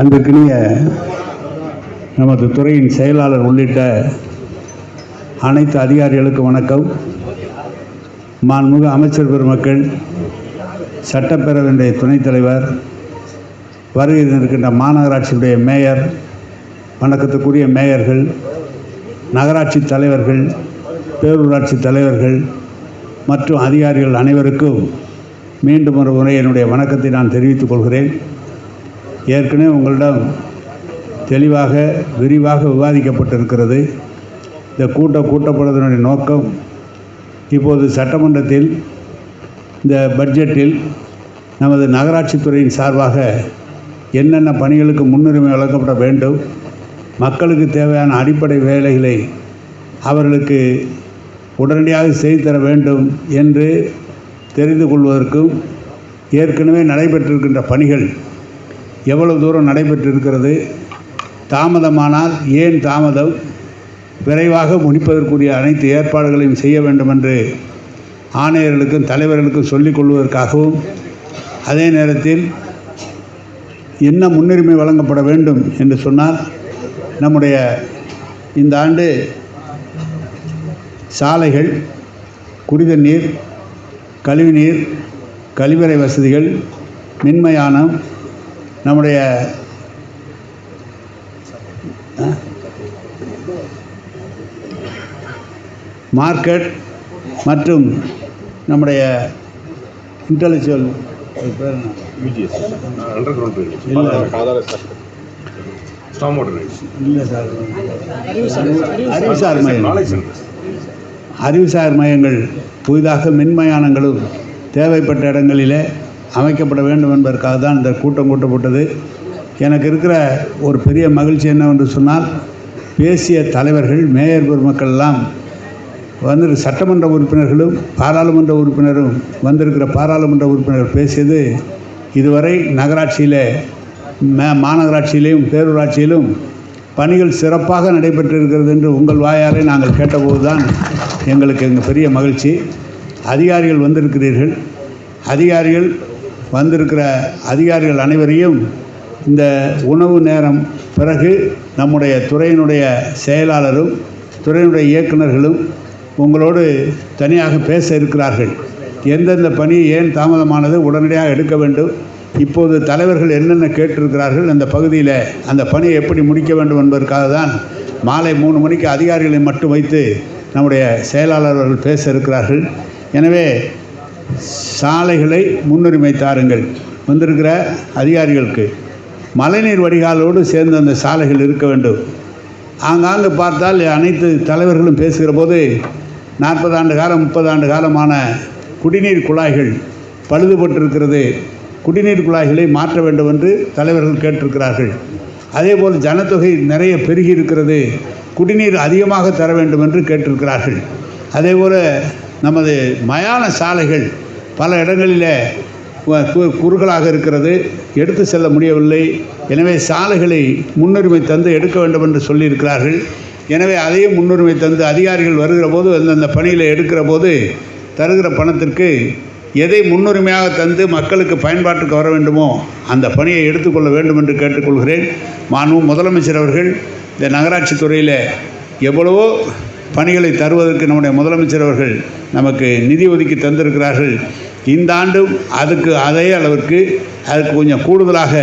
அன்பிற்கினிய நமது துறையின் செயலாளர் உள்ளிட்ட அனைத்து அதிகாரிகளுக்கும் வணக்கம். மாண்புமிகு அமைச்சர் பெருமக்கள் சட்டப்பேரவையினுடைய துணைத் தலைவர் வருகை இருக்கின்ற மாநகராட்சியுடைய மேயர் வணக்கத்துக்குரிய மேயர்கள் நகராட்சி தலைவர்கள் பேரூராட்சி தலைவர்கள் மற்றும் அதிகாரிகள் அனைவருக்கும் மீண்டும் ஒரு முறை என்னுடைய வணக்கத்தை நான் தெரிவித்துக் கொள்கிறேன். ஏற்கனவே உங்களிடம் தெளிவாக விரிவாக விவாதிக்கப்பட்டிருக்கிறது. இந்த கூட்டம் கூட்டப்படுவதனுடைய நோக்கம் இப்போது சட்டமன்றத்தில் இந்த பட்ஜெட்டில் நமது நகராட்சித்துறையின் சார்பாக என்னென்ன பணிகளுக்கு முன்னுரிமை வழங்கப்பட வேண்டும் மக்களுக்கு தேவையான அடிப்படை வேலைகளை அவர்களுக்கு உடனடியாக செய்து தர வேண்டும் என்று தெரிந்து கொள்வதற்கும் ஏற்கனவே நடைபெற்றிருக்கின்ற பணிகள் எவ்வளவு தூரம் நடைபெற்றிருக்கிறது? தாமதமானால் ஏன் தாமதம்? விரைவாக முடிப்பதற்குரிய அனைத்து ஏற்பாடுகளையும் செய்ய வேண்டும் என்று ஆணையர்களுக்கும் தலைவர்களுக்கும் சொல்லிக் கொள்வதற்காகவும் அதே நேரத்தில் என்ன முன்னுரிமை வழங்கப்பட வேண்டும் என்று சொன்னால் நம்முடைய இந்த ஆண்டு சாலைகள் குடித நீர் கழிவுநீர் கழிவறை வசதிகள் மின்மயானம் நம்முடைய மார்க்கெட் மற்றும் நம்முடைய இல்ல. இல்லை சார். அறிவுசார் மையம் அறிவுசார் மையங்கள் புதிதாக மின்மயானங்களும் தேவைப்பட்ட இடங்களிலே அமைக்கப்பட வேண்டும் என்பதற்காக தான் இந்த கூட்டம் கூட்டப்பட்டது. எனக்கு இருக்கிற ஒரு பெரிய மகிழ்ச்சி என்னவென்று சொன்னால் பேசிய தலைவர்கள் மேயர் பெருமக்கள்லாம் வந்து சட்டமன்ற உறுப்பினர்களும் பாராளுமன்ற உறுப்பினரும் வந்திருக்கிற பாராளுமன்ற உறுப்பினர்கள் பேசியது இதுவரை நகராட்சியிலே மே மாநகராட்சியிலும் பேரூராட்சியிலும் பணிகள் சிறப்பாக நடைபெற்றிருக்கிறது என்று உங்கள் வாயாலே நாங்கள் கேட்டபோது தான் எங்களுக்கு எங்கள் பெரிய மகிழ்ச்சி. அதிகாரிகள் வந்திருக்கிறீர்கள். அதிகாரிகள் வந்திருக்கிற அதிகாரிகள் அனைவரையும் இந்த உணவு நேரம் பிறகு நம்முடைய துறையினுடைய செயலாளரும் துறையினுடைய இயக்குனர்களும் உங்களோடு தனியாக பேச இருக்கிறார்கள். எந்தெந்த பணி ஏன் தாமதமானது உடனடியாக எடுக்க வேண்டும் இப்போது தலைவர்கள் என்னென்ன கேட்டிருக்கிறார்கள் அந்த பகுதியில் அந்த பணியை எப்படி முடிக்க வேண்டும் என்பதற்காக தான் மாலை மூணு மணிக்கு அதிகாரிகளை மட்டும் வைத்து நம்முடைய செயலாளர்கள் பேச இருக்கிறார்கள். எனவே சாலைகளை முன்னுரிமை தாருங்கள். வந்திருக்கிற அதிகாரிகளுக்கு மழைநீர் வடிகாலோடு சேர்ந்து அந்த சாலைகள் இருக்க வேண்டும். ஆங்காங்கு பார்த்தால் அனைத்து தலைவர்களும் பேசுகிற போது நாற்பது ஆண்டு காலம் முப்பது ஆண்டு காலமான குடிநீர் குழாய்கள் பழுதுபட்டிருக்கிறது. குடிநீர் குழாய்களை மாற்ற வேண்டும் என்று தலைவர்கள் கேட்டிருக்கிறார்கள். அதேபோல் ஜனத்தொகை நிறைய பெருகி இருக்கிறது. குடிநீர் அதிகமாக தர வேண்டும் என்று கேட்டிருக்கிறார்கள். அதேபோல் நமது மயான சாலைகள் பல இடங்களில் கு- குறுகலாக இருக்கிறது. எடுத்து செல்ல முடியவில்லை. எனவே சாலைகளை முன்னுரிமை தந்து எடுக்க வேண்டும் என்று சொல்லியிருக்கிறார்கள். எனவே அதையும் முன்னுரிமை தந்து அதிகாரிகள் வருகிற போது அந்தந்த பணியில் எடுக்கிற போது தருகிற பணத்திற்கு எதை முன்னுரிமையாக தந்து மக்களுக்கு பயன்பாட்டுக்கு வர வேண்டுமோ அந்த பணியை எடுத்துக்கொள்ள வேண்டும் என்று கேட்டுக்கொள்கிறேன். மாண்பு முதலமைச்சர் அவர்கள் இந்த நகராட்சி துறையில் எவ்வளவோ பணிகளை தருவதற்கு நம்முடைய முதலமைச்சர் அவர்கள் நமக்கு நிதி ஒதுக்கி தந்திருக்கிறார்கள். இந்த ஆண்டும் அதுக்கு அதே அளவிற்கு அதுக்கு கொஞ்சம் கூடுதலாக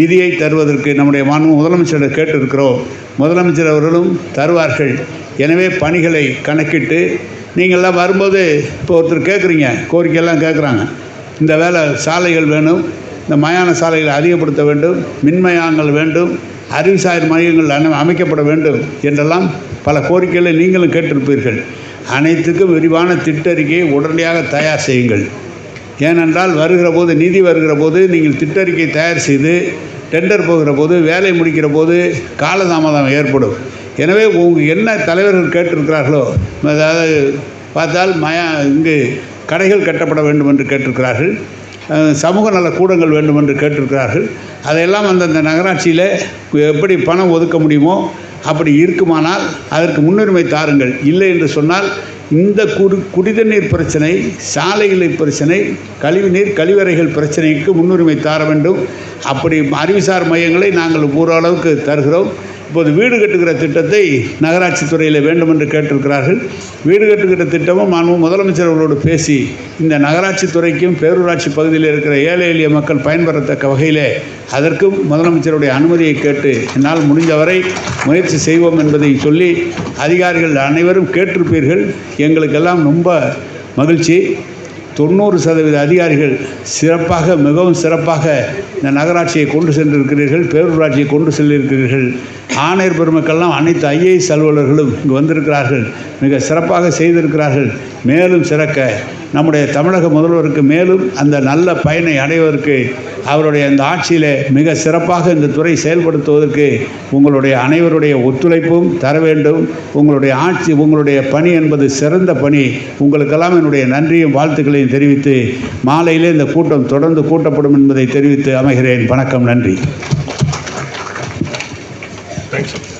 நிதியை தருவதற்கு நம்முடைய மாண்பு முதலமைச்சரிடம் கேட்டிருக்கிறோம். முதலமைச்சர் அவர்களும் தருவார்கள். எனவே பணிகளை கணக்கிட்டு நீங்கள்லாம் வரும்போது இப்போ ஒருத்தர் கேட்குறீங்க கோரிக்கையெல்லாம் கேட்குறாங்க. இந்த வேலை சாலைகள் வேணும் இந்த மயான சாலைகளை அதிகப்படுத்த வேண்டும் மின்மயாங்கள் வேண்டும் அறிவுசார் மையங்கள் அமைக்கப்பட வேண்டும் என்றெல்லாம் பல கோரிக்கைகளை நீங்களும் கேட்டிருப்பீர்கள். அனைத்துக்கும் விரிவான திட்டறிக்கையை உடனடியாக தயார் செய்யுங்கள். ஏனென்றால் வருகிற போது நிதி வருகிற போது நீங்கள் திட்டறிக்கை தயார் செய்து டெண்டர் போகிற போது வேலை முடிக்கிற போது காலதாமதம் ஏற்படும். எனவே உங்கள் என்ன தலைவர்கள் கேட்டிருக்கிறார்களோ அதாவது பார்த்தால் மயா இங்கு கடைகள் கட்டப்பட வேண்டும் என்று கேட்டிருக்கிறார்கள். சமூக நல கூடங்கள் வேண்டும் என்று கேட்டிருக்கிறார்கள். அதையெல்லாம் அந்தந்த நகராட்சியில் எப்படி பணம் ஒதுக்க முடியுமோ அப்படி இருக்குமானால் அதற்கு முன்னுரிமை தாருங்கள். இல்லை என்று சொன்னால் இந்த குடி குடிதண்ணீர் பிரச்சனை சாலைகளின் பிரச்சனை கழிவுநீர் கழிவறைகள் பிரச்சனைக்கு முன்னுரிமை தர வேண்டும். அப்படி அறிவுசார் மையங்களை நாங்கள் ஓரளவுக்கு தருகிறோம். இப்போது வீடு கட்டுகிற திட்டத்தை நகராட்சி துறையில் வேண்டும் என்று கேட்டிருக்கிறார்கள். வீடு கட்டுகிற திட்டமும் மாண்பு முதலமைச்சர் அவர்களோடு பேசி இந்த நகராட்சி துறைக்கும் பேரூராட்சி பகுதியில் இருக்கிற ஏழை எளிய மக்கள் பயன்பெறத்தக்க வகையில் அதற்கும் முதலமைச்சருடைய அனுமதியை கேட்டு என்னால் முடிந்தவரை முயற்சி செய்வோம் என்பதை சொல்லி அதிகாரிகள் அனைவரும் கேட்டிருப்பீர்கள். எங்களுக்கெல்லாம் ரொம்ப மகிழ்ச்சி. தொண்ணூறு சதவீத அதிகாரிகள் சிறப்பாக மிகவும் சிறப்பாக இந்த நகராட்சியை கொண்டு சென்றிருக்கிறீர்கள் பேரூராட்சியை கொண்டு செல்லிருக்கிறீர்கள். ஆணையர் பெருமக்கள்லாம் அனைத்து ஐஏஎஸ் அலுவலர்களும் இங்கு வந்திருக்கிறார்கள். மிக சிறப்பாக செய்திருக்கிறார்கள். மேலும் சிறக்க நம்முடைய தமிழக முதல்வருக்கு மேலும் அந்த நல்ல பயனை அடைவதற்கு அவருடைய அந்த ஆட்சியில் மிக சிறப்பாக இந்த துறை செயல்படுத்துவதற்கு உங்களுடைய அனைவருடைய ஒத்துழைப்பும் தர வேண்டும். உங்களுடைய ஆட்சி உங்களுடைய பணி என்பது சிறந்த பணி. உங்களுக்கெல்லாம் என்னுடைய நன்றியும் வாழ்த்துக்களையும் தெரிவித்து மாலையிலே இந்த கூட்டம் தொடர்ந்து கூட்டப்படும் என்பதை தெரிவித்து அமைகிறேன். வணக்கம் நன்றி. Thanks.